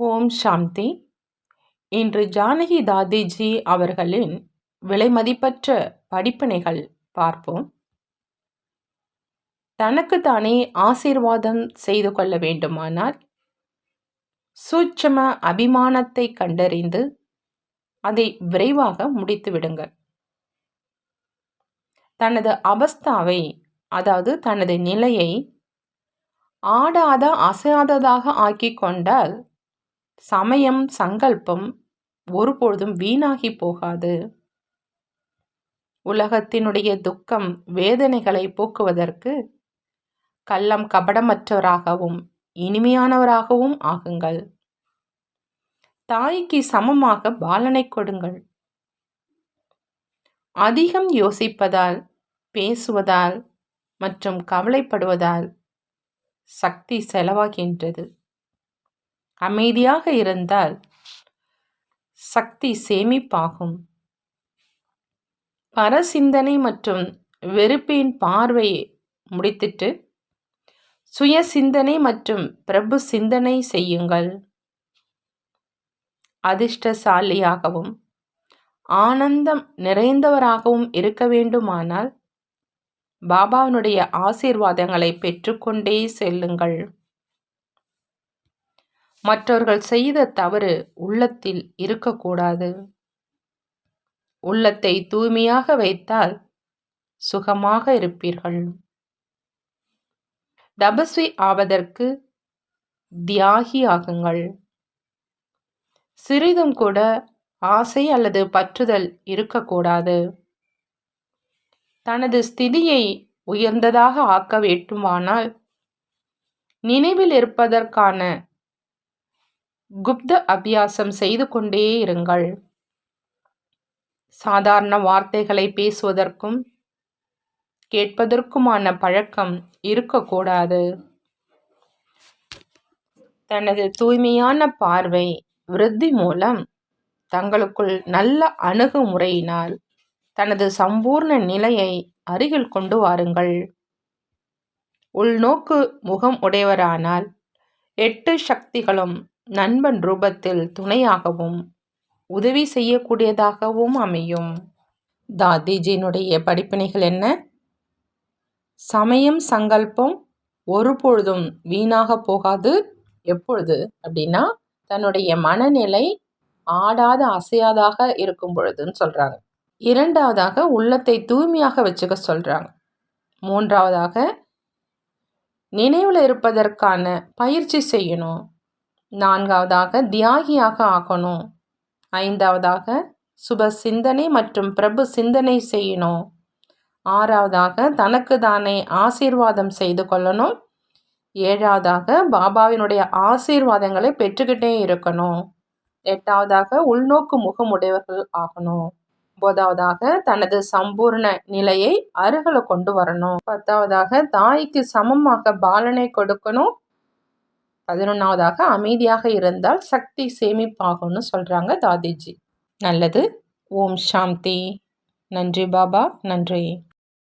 ஓம் சாந்தி. இன்று ஜானகி தாதிஜி அவர்களின் விலைமதிப்பற்ற படிப்பினைகள் பார்ப்போம். தனக்கு தானே ஆசீர்வாதம் செய்து கொள்ள வேண்டுமானால் சூட்சம அபிமானத்தை கண்டறிந்து அதை விரைவாக முடித்து விடுங்கள். தனது அவஸ்தாவை அதாவது தனது நிலையை ஆடாத அசையாததாக ஆக்கிக் கொண்டால் சமயம் சங்கல்பம் ஒருபொழுதும் வீணாகி போகாது. உலகத்தினுடைய துக்கம் வேதனைகளை போக்குவதற்கு கள்ளம் கபடமற்றவராகவும் இனிமையானவராகவும் ஆகுங்கள். தாய்க்கு சமமாக பாலனை கொடுங்கள். அதிகம் யோசிப்பதால் பேசுவதால் மற்றும் கவலைப்படுவதால் சக்தி செலவாகின்றது. அமைதியாக இருந்தால் சக்தி சேமிப்பாகும். பரசிந்தனை மற்றும் வெறுப்பின் பார்வையை முடித்துட்டு சுய சிந்தனை மற்றும் பிரபு சிந்தனை செய்யுங்கள். அதிர்ஷ்டசாலியாகவும் ஆனந்தம் நிறைந்தவராகவும் இருக்க வேண்டுமானால் பாபாவினுடைய ஆசீர்வாதங்களை பெற்றுக்கொண்டே செல்லுங்கள். மற்றவர்கள் செய்த தவறு உள்ளத்தில் இருக்கக்கூடாது. உள்ளத்தை தூய்மையாக வைத்தால் சுகமாக இருப்பீர்கள். தபஸ்வி ஆவதற்கு தியாகி ஆகுங்கள் சிறிதும் கூட ஆசை அல்லது பற்றுதல் இருக்கக்கூடாது. தனது ஸ்திதியை உயர்ந்ததாக ஆக்க வேண்டுமானால் நினைவில் இருப்பதற்கான குப்த அபியாசம் செய்து கொண்டே இருங்கள். சாதாரண வார்த்தைகளை பேசுவதற்கும் கேட்பதற்குமான பழக்கம் இருக்கக்கூடாது. தனது தூய்மையான பார்வை விருத்தி மூலம் தங்களுக்குள் நல்ல அணுகுமுறையினால் தனது சம்பூர்ண நிலையை அருகில் கொண்டு வாருங்கள். உள்நோக்கு முகம் உடையவரானால் எட்டு சக்திகளும் நண்பன் ரூபத்தில் துணையாகவும் உதவி செய்யக்கூடியதாகவும் அமையும். தாதிஜியினுடைய படிப்பினைகள் என்ன? சமயம் சங்கல்பம் ஒருபொழுதும் வீணாக போகாது. எப்பொழுது? அப்படின்னா தன்னுடைய மனநிலை ஆடாத அசையாதாக இருக்கும் பொழுதுன்னு சொல்கிறாங்க இரண்டாவதாக உள்ளத்தை தூய்மையாக வச்சுக்க சொல்கிறாங்க மூன்றாவதாக நினைவில் இருப்பதற்கான பயிற்சி செய்யணும். நான்காவதாக தியாகியாக ஆகணும். ஐந்தாவதாக சுப சிந்தனை மற்றும் பிரபு சிந்தனை செய்யணும். ஆறாவதாக தனக்கு தானே ஆசீர்வாதம் செய்து கொள்ளணும். ஏழாவதாக பாபாவினுடைய ஆசீர்வாதங்களை பெற்றுக்கிட்டே இருக்கணும். எட்டாவதாக உள்நோக்கு முகமுடையவர்கள் ஆகணும். ஒன்பதாவதாக தனது சம்பூர்ண நிலையை அருகில் கொண்டு வரணும். பத்தாவதாக தாய்க்கு சமமாக பாலனை கொடுக்கணும். பதினொன்றாவதாக அமைதியாக இருந்தால் சக்தி சேமிப்பாகும்னு சொல்கிறாங்க தாதிஜி. நல்லது. ஓம் சாந்தி. நன்றி பாபா. நன்றி.